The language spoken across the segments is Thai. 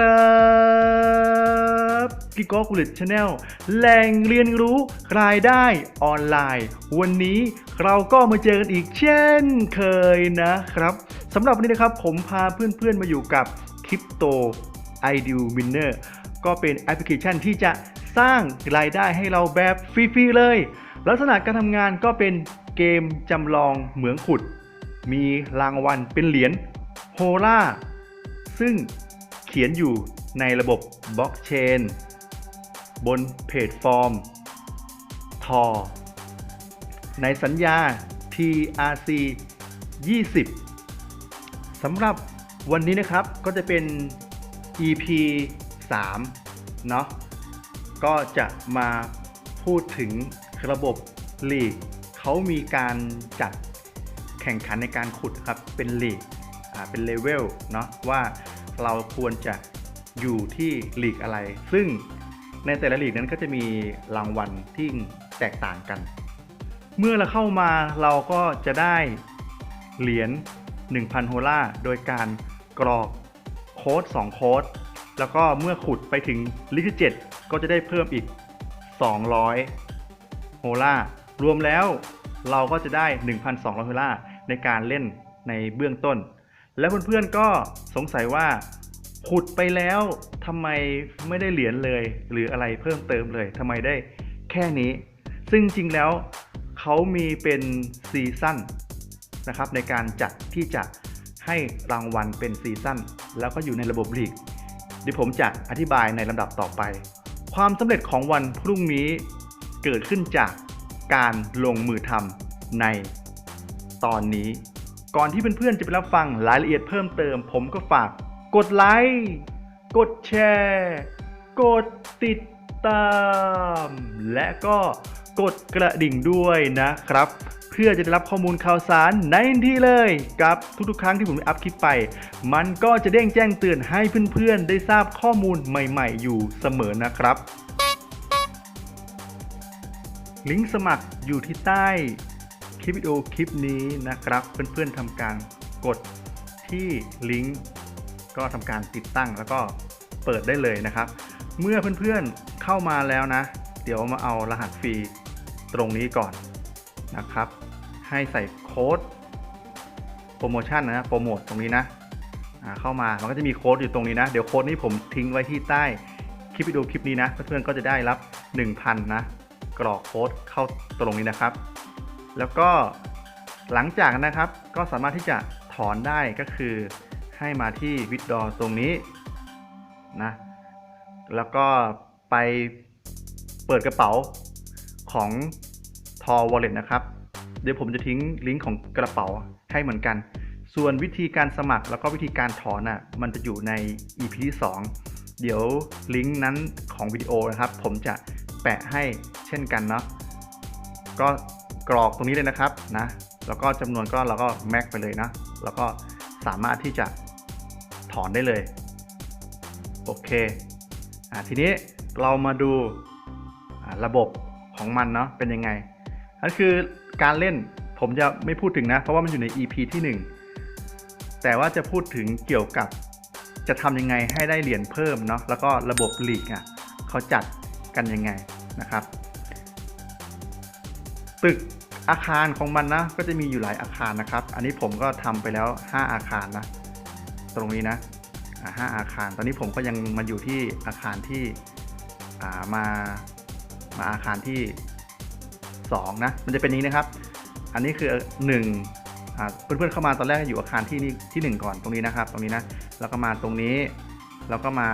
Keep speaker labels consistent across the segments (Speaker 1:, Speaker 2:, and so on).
Speaker 1: ครับพี่ก๊อกกุลิตชาแนลแหล่งเรียนรู้รายได้ออนไลน์ วันนี้เราก็มาเจอกันอีกเช่นเคยนะครับสำหรับวันนี้นะครับผมพาเพื่อนๆมาอยู่กับ Crypto i d e a Winner ก็เป็นแอปพลิเคชันที่จะสร้างรายได้ให้เราแบบฟรีๆเลย ลักษณะการทำงานก็เป็นเกมจำลองเหมืองขุด มีรางวัลเป็นเหรียญโฮล่า ซึ่ง เขียนอยู่ในระบบบล็อกเชนบนเพจฟอร์ม ทอ ในสัญญา TRC 20สำหรับวันนี้นะครับก็จะเป็น EP 3 เนาะก็จะมาพูดถึงระบบลีกเขามีการจัดแข่งขันในการขุดครับเป็นลีกเป็นเลเวลเนาะว่า เราควรจะอยู่ที่หลีกอะไร ซึ่งในแต่ละหลีกนั้นก็จะมีรางวัลที่แตกต่างกัน เมื่อเราเข้ามาเราก็จะได้เหรียญ1,000โฮล่าโดยการกรอกโค้ด2โค้ดแล้วก็เมื่อขุดไปถึงลิที่7ก็จะได้เพิ่มอีก 200 โฮล่ารวมแล้วเราก็จะได้ 1,200 โฮล่าในการเล่นในเบื้องต้น แล้วเพื่อนๆก็สงสัยว่าขุดไปแล้วทำไมไม่ได้เหรียญเลย หรืออะไรเพิ่มเติมเลยทำไมได้แค่นี้ ซึ่งจริงแล้วเขามีเป็นซีซั่นนะครับในการจัดที่จะให้รางวัลเป็นซีซั่นแล้วก็อยู่ในระบบลีกเดี๋ยวผมจะอธิบายในลำดับต่อไป ความสำเร็จของวันพรุ่งนี้เกิดขึ้นจากการลงมือทำในตอนนี้ ก่อนที่เพื่อนๆจะไปรับฟังรายละเอียดเพิ่มเติม ผมก็ฝาก กดไลค์กดแชร์ กดติดตาม และก็กดกระดิ่งด้วยนะครับ เพื่อจะได้รับข้อมูลข่าวสารในทันทีเลยกับทุกๆ ครั้งที่ผมอัพคลิปไป มันก็จะเด้งแจ้งเตือนให้เพื่อนๆ ได้ทราบข้อมูลใหม่ๆ อยู่เสมอนะครับ ลิงก์สมัครอยู่ที่ใต้ ลิปวิดีโอคลิปนี้นะครับ เพื่อนๆทำการกดที่ลิงก์ก็ทำการติดตั้งแล้วก็เปิดได้เลยนะครับ เมื่อเพื่อนๆเข้ามาแล้วนะ เดี๋ยวมาเอารหัสฟรีตรงนี้ก่อนนะครับ ให้ใส่โค้ดโปรโมชั่นนะโปรโมทตรงนี้นะเข้ามามันก็จะมีโค้ดอยู่ตรงนี้นะ เดี๋ยวโค้ดนี้ผมทิ้งไว้ที่ใต้คลิปวิดีโอคลิปนี้นะ เพื่อนๆก็จะได้รับ 1,000 นะ กรอกโค้ดเข้าตรงนี้นะครับ แล้วก็หลังจากนะครับก็สามารถที่จะถอนได้ก็คือให้มาที่วิดดอตรงนี้นะแล้วก็ไปเปิดกระเป๋าของทอ Wallet นะครับ เดี๋ยวผมจะทิ้งลิงก์ของกระเป๋าให้เหมือนกัน ส่วนวิธีการสมัครแล้วก็วิธีการถอนอะมันจะอยู่ใน EP ที่ 2 เดี๋ยวลิงก์นั้นของวิดีโอนะครับ ผมจะแปะให้เช่นกันเนาะก็ กรอกตรงนี้เลยนะครับนะแล้วก็จำนวนก็เราก็แม็กไปเลยนะ แล้วก็สามารถที่จะถอนได้เลย โอเคอ่าทีนี้เรามาดูาระบบของมันเนาะเป็นยังไงนั่นคือการเล่นผมจะไม่พูดถึงนะ เพราะว่ามันอยู่ใน EP ที่ 1 แต่ว่าจะพูดถึงเกี่ยวกับจะทำยังไงให้ได้เหรียญเพิ่มเนาะแล้วก็ระบบลีกอะเขาจัดกันยังไงนะครับ ตึก อาคารของมันนะก็จะมีอยู่หลายอาคารนะครับ อันนี้ผมก็ทำไปแล้ว 5 อาคารนะ ตรงนี้นะห้าอาคาร ตอนนี้ผมก็ยังมาอยู่ที่อาคารที่ามามาอาคารที่2นะมันจะเป็นนี้นะครับ อันนี้คือ1อ่าเพื่อนๆเข้ามาตอนแรกอยู่อาคารที่นี่ที่ 1 ก่อนตรงนี้นะครับ ตรงนี้นะแล้วก็มาตรงนี้แล้วก็มา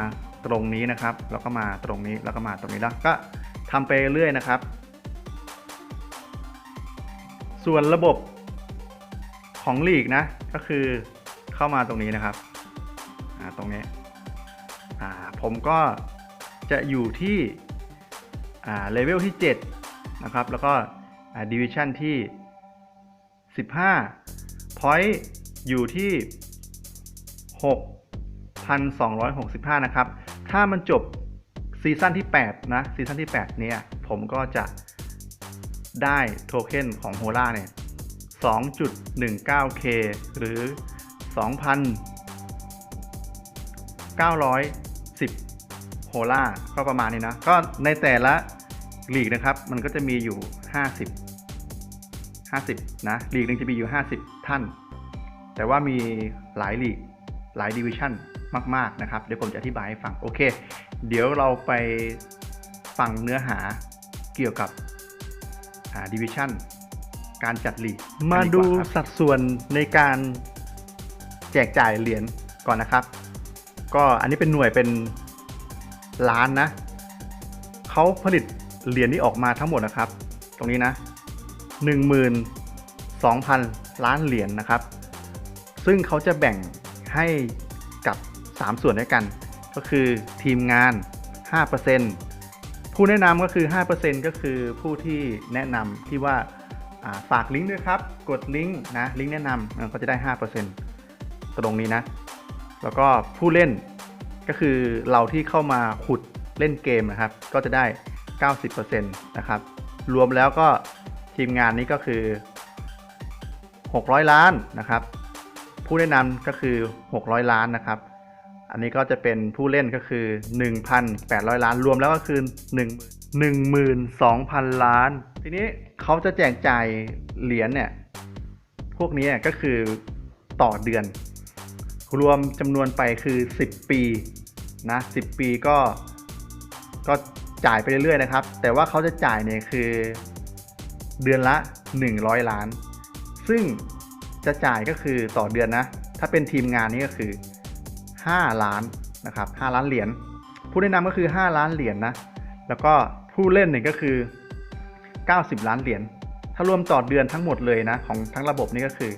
Speaker 1: ตรงนี้นะครับ แล้วก็มาตรงนี้แล้วก็มาตรงนี้แล้วก็ทำไปเรื่อยนะครับ ส่วนระบบของลีกนะ ก็คือเข้ามาตรงนี้นะครับตรงนี้ผมก็จะอยู่ที่เลเวลที่ 7 นะครับ แล้วก็ดิวิชั่นที่ 15 point อยู่ที่ 6,265 นะครับ ถ้ามันจบซีซั่นที่ 8 นะ ซีซั่นที่ 8 เนี่ย ผมก็จะ ได้โทเค็นของโฮล่าเนี่ย 2.19k หรือ2,000 900ล่าก็ประมาณนี้นะ ก็ในแต่ละลีกนะครับ มันก็จะมีอยู่ 50 50 นะลีกหนึ่งจะมีอยู่ 50 ท่าน แต่ว่ามีหลายลีก หลายดิวิชั่นมาก ๆ นะครับ เดี๋ยวผมจะอธิบายให้ฟัง โอเค เดี๋ยวเราไปฟังเนื้อหาเกี่ยวกับ ดิวิชั่นการจัดลีกมาดูสัดส่วนในการแจกจ่ายเหรียญก่อนนะครับ ก็อันนี้เป็นหน่วยเป็นล้านนะเขาผลิตเหรียญที่ออกมาทั้งหมดนะครับ ตรงนี้นะ 12,000 ล้านเหรียญนะครับ ซึ่งเขาจะแบ่งให้กับ 3 ส่วนด้วยกัน ก็คือทีมงาน 5% ผู้แนะนำก็คือ 5%ก็คือผู้ที่แนะนำที่ว่าฝากลิงก์ด้วยครับ กดลิงก์นะลิงก์แนะนำอ่าก็จะได้ 5%ตรงนี้นะ แล้วก็ผู้เล่นก็คือเราที่เข้ามาขุดเล่นเกมนะครับ ก็จะได้ 90%นะครับ รวมแล้วก็ทีมงานนี้ก็คือ 600 ล้านนะครับ ผู้แนะนำก็คือ 600 ล้านนะครับ อันนี้ก็จะเป็นผู้เล่นก็คือ 1,800 ล้านรวมแล้วก็คือ 1 12,000 ล้าน ทีนี้เขาจะแจกจ่ายเหรียญเนี่ย พวกนี้ก็คือต่อเดือน รวมจำนวนไปคือ 10 ปีนะ10 ปีก็ก็จ่ายไปเรื่อยๆนะครับ แต่ว่าเขาจะจ่ายเนี่ยคือเดือนละ 100 ล้าน ซึ่งจะจ่ายก็คือต่อเดือนนะ ถ้าเป็นทีมงานนี่ก็คือ 5 ล้านนะครับ5ล้านเหรียญผู้แนะนำก็คือ 5 ล้านเหรียญนะแล้วก็ผู้เล่นเนี่ยก็คือ 90 ล้านเหรียญถ้ารวมต่อเดือนทั้งหมดเลยนะของทั้งระบบนี่ก็คือ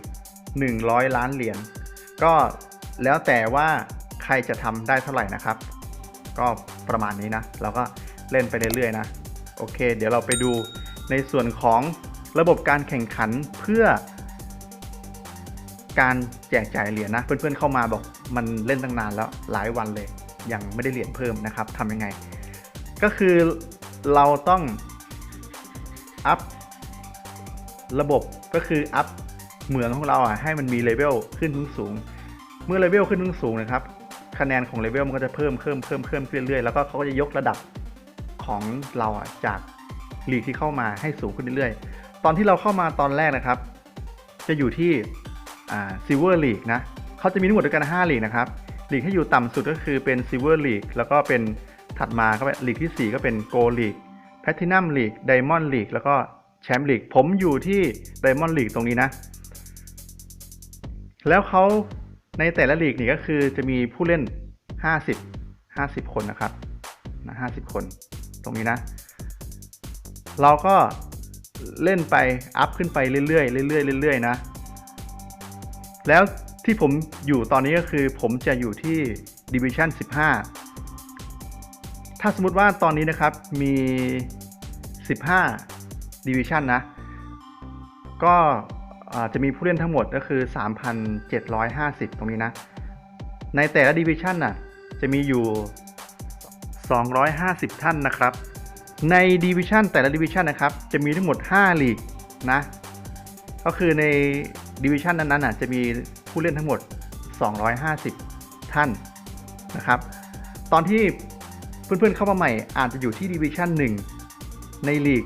Speaker 1: 100 ล้านเหรียญก็แล้วแต่ว่าใครจะทำได้เท่าไหร่นะครับ ก็ประมาณนี้นะ เราก็เล่นไปเรื่อยๆนะโอเค เดี๋ยวเราไปดูในส่วนของระบบการแข่งขันเพื่อ การแจกจ่ายเหรียญนะ เพื่อนๆเข้ามาบอกมันเล่นตั้งนานแล้วหลายวันเลย ยังไม่ได้เหรียญเพิ่มนะครับทำยังไง ก็คือเราต้องอัพระบบก็คืออัพเหมืองของเราอะให้มันมีเลเวลขึ้นสูงสูงเมื่อเลเวลขึ้นสูงสูงนะครับคะแนนของเลเวลมันก็จะเพิ่มเพิ่มเพิ่มเพิ่มเรื่อยๆแล้วก็เขาก็จะยกระดับของเราอะจากลีกที่เข้ามาให้สูงขึ้นเรื่อยๆ ตอนที่เราเข้ามาตอนแรกนะครับ จะอยู่ที่ ซิลเวอร์ลีกนะเขาจะมีทั้งหมดด้วยกัน5ลีกนะครับลีกที่อยู่ต่ำสุดก็คือเป็นซิลเวอร์ลีกแล้วก็เป็นถัดมาก็เป็นลีกที่ 4 ก็เป็นโกลลีกแพทินัมลีกไดมอนด์ลีกแล้วก็แชมป์ลีกผมอยู่ที่ไดมอนด์ลีกตรงนี้นะ แล้วเขาในแต่ละลีกนี่ก็คือจะมีผู้เล่น 50 50 คนนะครับนะ50 คนตรงนี้นะ เราก็เล่นไปอัพขึ้นไปเรื่อยๆเรื่อยๆเรื่อยๆนะ แล้วที่ผมอยู่ตอนนี้ก็คือผมจะอยู่ที่ Division 15 ถ้าสมมติว่าตอนนี้นะครับมี 15 Division นะ ก็จะมีผู้เล่นทั้งหมดก็คือ 3,750 ตรงนี้นะ ในแต่ละ Division น่ะจะมีอยู่ 250 ท่านนะครับ ใน Division แต่ละ Division นะครับ จะมีทั้งหมด 5 ลีกนะ ก็คือใน Division นั้นๆจะมีผู้เล่นทั้งหมด 250 ท่านนะครับ ตอนที่เพื่อนๆเข้ามาใหม่อาจจะอยู่ที่ Division 1ในลีก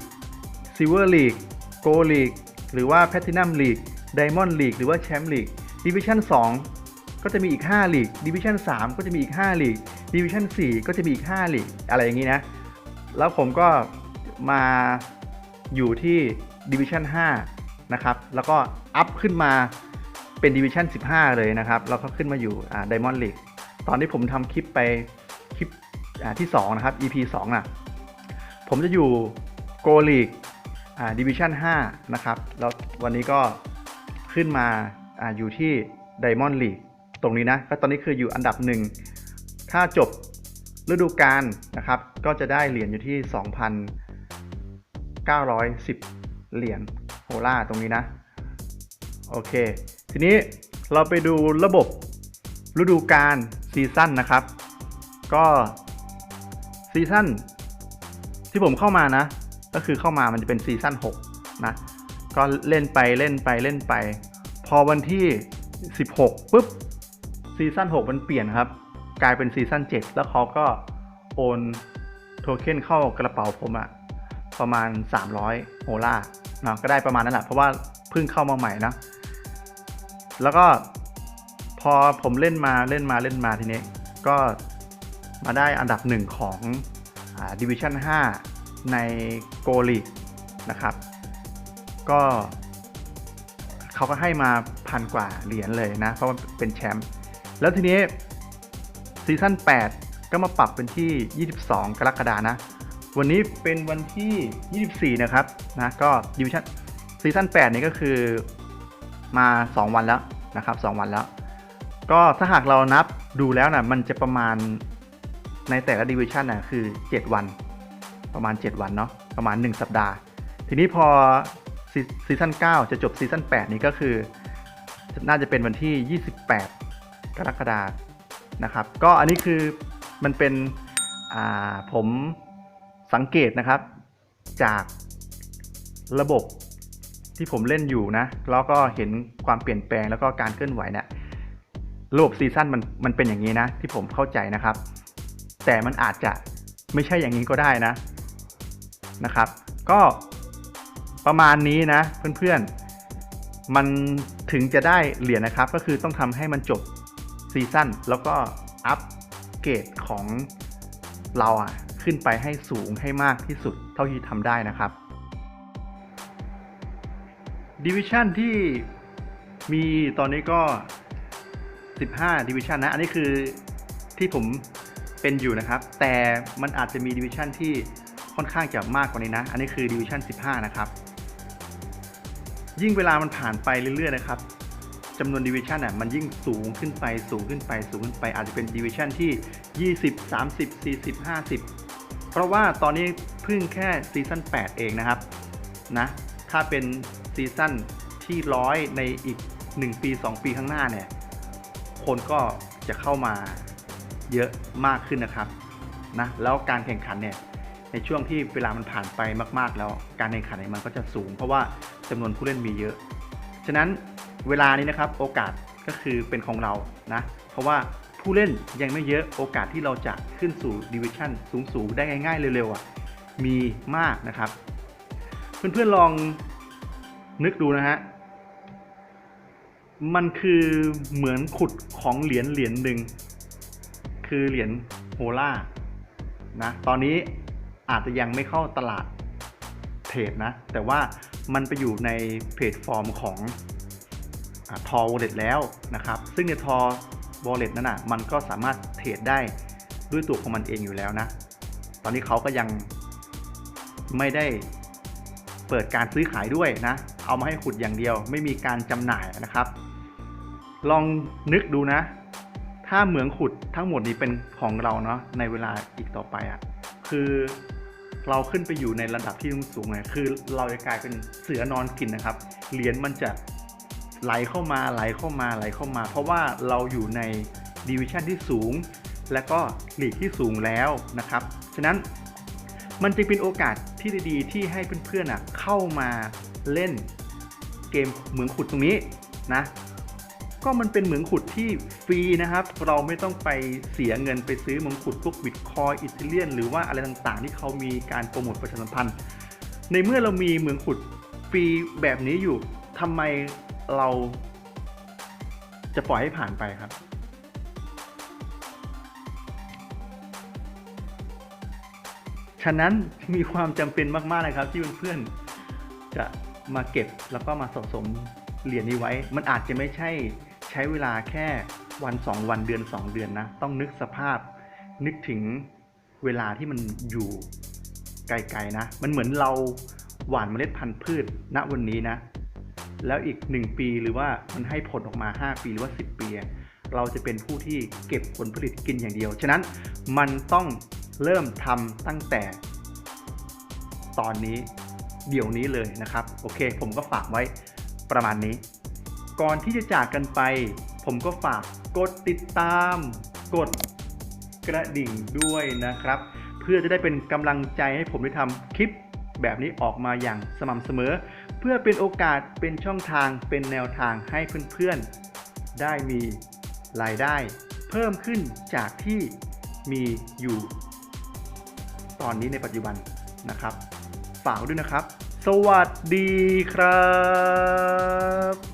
Speaker 1: Silver League Gold League หรือว่า Platinum League Diamond League หรือว่า Champ League Division 2ก็จะมีอีก5ลีก Division 3ก็จะมีอีก5ลีก Division 4ก็จะมีอีก5ลีกอะไรอย่างนี้นะ แล้วผมก็มาอยู่ที่ Division 5 นะครับ แล้วก็อัพขึ้นมาเป็น Division 15 เลยนะครับ แล้วก็ขึ้นมาอยู่อ่า Diamond League ตอนที่ผมทำคลิปไปคลิปที่ 2 นะครับ EP 2น่ะผมจะอยู่ Go League อ่า Division 5นะครับ แล้ววันนี้ก็ขึ้นมาออยู่ที่ Diamond League ตรงนี้นะ ก็ตอนนี้คืออยู่อันดับหนึ่งถ้าจบฤดูกาลนะครับ ก็จะได้เหรียญอยู่ที่ 2,910 เหรียญ โฮล่าตรงนี้นะ โอเค ทีนี้เราไปดูระบบฤดูกาลซีซั่นนะครับ ก็ซีซั่นที่ผมเข้ามานะ ก็คือเข้ามามันจะเป็นซีซั่น6นะ ก็เล่นไปเล่นไปเล่นไป พอวันที่ 16ปุ๊บซีซั่น6มันเปลี่ยนครับ กลายเป็นซีซั่น7แล้วเขาก็โอนโทเค็นเข้ากระเป๋าผมอะประมาณ 300 โฮล่า เนาะก็ได้ประมาณนั้นแหละเพราะว่าเพิ่งเข้ามาใหม่นะ แล้วก็พอผมเล่นมาเล่นมาเล่นมาทีนี้ก็มาได้อันดับหนึ่งของดิวิชั่น5ในโกลีนะครับ ก็เขาก็ให้มาพันกว่าเหรียญเลยนะ เพราะว่าเป็นแชมป์แล้วทีนี้ซีซั่น8 ก็มาปรับเป็นที่ 22 กรกฎานะ วันนี้เป็นวันที่ 24 นะครับนะก็ดิวิชั่นซีซั่น8นี้ก็คือมา 2 วันแล้วนะครับ 2 วันแล้ว ก็ถ้าหากเรานับดูแล้วนะมันจะประมาณในแต่ละดิวิชั่นนะคือ 7 วัน ประมาณ 7 วันเนาะประมาณ 1 สัปดาห์ ทีนี้พอซีซั่น9 จะจบซีซั่น8 นี้ก็คือ น่าจะเป็นวันที่ 28 กรกฎาคมนะครับ ก็อันนี้คือมันเป็นอ่าผม สังเกตนะครับ จากระบบที่ผมเล่นอยู่นะ แล้วก็เห็นความเปลี่ยนแปลงแล้วก็การเคลื่อนไหวเนี่ยระบบซีซั่นมันมันเป็นอย่างนี้นะ ที่ผมเข้าใจนะครับ แต่มันอาจจะไม่ใช่อย่างนี้ก็ได้นะนะครับ ก็ประมาณนี้นะเพื่อนๆ มันถึงจะได้เหรียญนะครับ ก็คือต้องทำให้มันจบซีซั่นแล้วก็อัปเกรดของเราอะ ขึ้นไปให้สูงให้มากที่สุดเท่าที่ทำได้นะครับ ดิวิชันที่มีตอนนี้ก็ 15 ดิวิชันนะ อันนี้คือที่ผมเป็นอยู่นะครับ แต่มันอาจจะมีดิวิชันที่ค่อนข้างจะมากกว่านี้นะ อันนี้คือดิวิชัน15 นะครับ ยิ่งเวลามันผ่านไปเรื่อยๆนะครับจำนวนดิวิชันอะมันยิ่งสูงขึ้นไปสูงขึ้นไปสูงขึ้นไปอาจจะเป็นดิวิชันที่ 20 30 40 50 เพราะว่าตอนนี้เพิ่งแค่ซีซั่น8 เองนะครับนะถ้าเป็นซีซั่นที่ร้อยในอีก 1 ปี 2 ปีข้างหน้าเนี่ย คนก็จะเข้ามาเยอะมากขึ้นนะครับนะแล้วการแข่งขันเนี่ยในช่วงที่เวลามันผ่านไปมาก ๆ แล้วการแข่งขันเนี่ยมันก็จะสูง เพราะว่าจำนวนผู้เล่นมีเยอะ ฉะนั้นเวลานี้นะครับโอกาสก็คือเป็นของเรานะเพราะว่า ผู้เล่นยังไม่เยอะโอกาสที่เราจะขึ้นสู่ดิวิชั่นสูงๆ ได้ง่ายๆ เร็วๆอะมีมากนะครับ เพื่อนๆลองนึกดูนะฮะ มันคือเหมือนขุดของเหรียญเหรียญหนึ่ง คือเหรียญโฮล่านะ ตอนนี้อาจจะยังไม่เข้าตลาดเทรดนะ แต่ว่ามันไปอยู่ในเพจฟอร์มของทอวอลเล็ตแล้วนะครับ ซึ่งในทอ วอลเล็ตนั้นนะมันก็สามารถเทรดได้ด้วยตัวของมันเองอยู่แล้วนะ ตอนนี้เขาก็ยังไม่ได้เปิดการซื้อขายด้วยนะ เอามาให้ขุดอย่างเดียว ไม่มีการจำหน่ายนะครับ ลองนึกดูนะ ถ้าเหมืองขุดทั้งหมดนี้เป็นของเราเนาะในเวลาอีกต่อไปอะ่ะ คือเราขึ้นไปอยู่ในระดับที่สูงเลยคือเราจะกลายเป็นเสือนอนกินนะครับ เหรียญมันจะ ไหลเข้ามาไหลเข้ามาไหลเข้ามา เพราะว่าเราอยู่ในดิวิชันที่สูง และก็หลีกที่สูงแล้วนะครับ ฉะนั้นมันจึงเป็นโอกาสที่ดีๆ ที่ให้เพื่อนๆเข้ามาเล่นเกมเหมืองขุดตรงนี้นะก็มันเป็นเหมืองขุดที่ฟรีนะครับ เราไม่ต้องไปเสียเงินไปซื้อเหมืองขุดพวกบิตคอยอิตาเลียน หรือว่าอะไรต่างๆ ที่เขามีการโปรโมทประชาสัมพันธ์ ในเมื่อเรามีเหมืองขุดฟรีแบบนี้อยู่ทำไม เราจะปล่อยให้ผ่านไปครับ ฉะนั้นมีความจำเป็นมากๆนะครับ ที่เพื่อนๆจะมาเก็บแล้วก็มาสะสมเหรียญนี้ไว้ มันอาจจะไม่ใช่ใช้เวลาแค่วัน 2 วันเดือน 2 เดือนนะ ต้องนึกสภาพนึกถึงเวลาที่มันอยู่ไกลๆนะ มันเหมือนเราหว่านเมล็ดพันธุ์พืชณวันนี้นะ แล้วอีก 1 ปีหรือว่ามันให้ผลออกมา 5 ปีหรือว่า 10 ปี เราจะเป็นผู้ที่เก็บผลผลิตกินอย่างเดียว ฉะนั้นมันต้องเริ่มทำตั้งแต่ตอนนี้เดี๋ยวนี้เลยนะครับ โอเค ผมก็ฝากไว้ประมาณนี้ ก่อนที่จะจากกันไป ผมก็ฝากกดติดตาม กดกระดิ่งด้วยนะครับ เพื่อจะได้เป็นกำลังใจให้ผมได้ทำคลิปแบบนี้ออกมาอย่างสม่ำเสมอ เพื่อเป็นโอกาสเป็นช่องทางเป็นแนวทางให้เพื่อนๆ ได้มีรายได้เพิ่มขึ้นจากที่มีอยู่ ตอนนี้ในปัจจุบันนะครับ ฝากด้วยนะครับ สวัสดีครับ